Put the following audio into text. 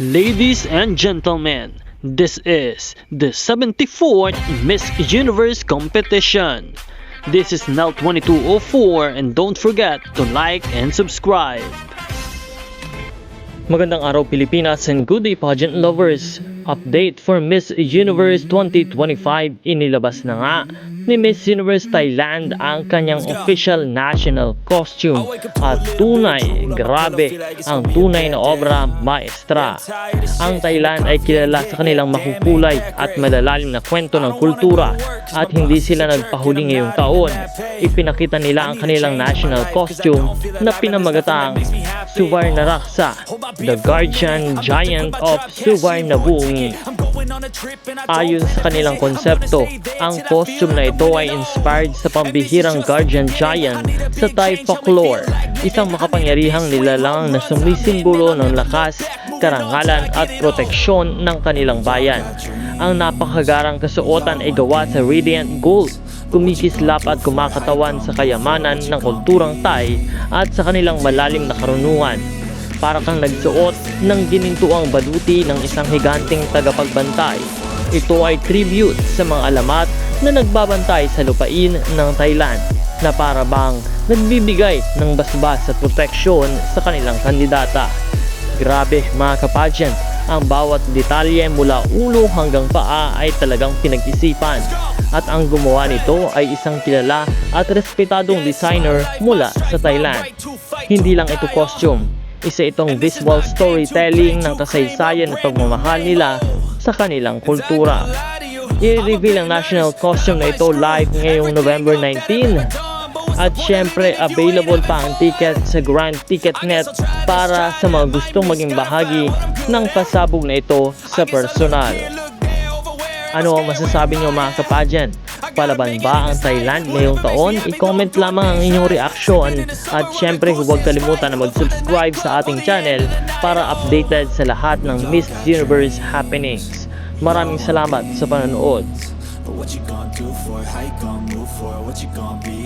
Ladies and gentlemen, this is the 74th Miss Universe competition. This is now 2204 and don't forget to like and subscribe. Magandang araw Pilipinas and good day pageant lovers. Update for Miss Universe 2025 inilabas na nga ni Miss Universe Thailand ang kanyang official national costume. At tunay, grabe, ang tunay na obra maestra. Ang Thailand ay kilala sa kanilang makukulay at malalalim na kwento ng kultura at hindi sila nagpahuli ngayong taon. Ipinakita nila ang kanilang national costume na pinamagatang Suvarna Raksa, the guardian giant of Suvarnabhumi. Ayon sa kanilang konsepto, ang costume na ito ay inspired sa pambihirang guardian giant sa Thai folklore, isang makapangyarihang nilalang na sumisimbolo ng lakas, karangalan at proteksyon ng kanilang bayan. Ang napakagarang kasuotan ay gawa sa radiant gold, kumikislap at kumakatawan sa kayamanan ng kulturang Thai at sa kanilang malalim na karunungan para kang nagsuot ng ginintuang baluti ng isang higanting tagapagbantay. Ito ay tribute sa mga alamat na nagbabantay sa lupain ng Thailand na para nagbibigay ng basbas at proteksyon sa kanilang kandidata. Grabe mga kapageant, ang bawat detalye mula ulo hanggang paa ay talagang pinag-isipan at ang gumawa nito ay isang kilala at respetadong designer mula sa Thailand. Hindi lang ito costume, isa itong visual storytelling ng kasaysayan at pagmamahal nila sa kanilang kultura. I-reveal ang national costume na ito live ngayong November 19. At syempre, available pa ang ticket sa Grand Ticket Net para sa mga gustong maging bahagi ng pasabog na ito sa personal. Ano ang masasabi niyo mga kapageant? Palaban ba ang Thailand ngayong taon? I-comment lamang ang inyong reaksyon at syempre huwag kalimutan na mag-subscribe sa ating channel para updated sa lahat ng Miss Universe happenings. Maraming salamat sa panonood. What you gonna do for? How you gonna move for? What you gonna be?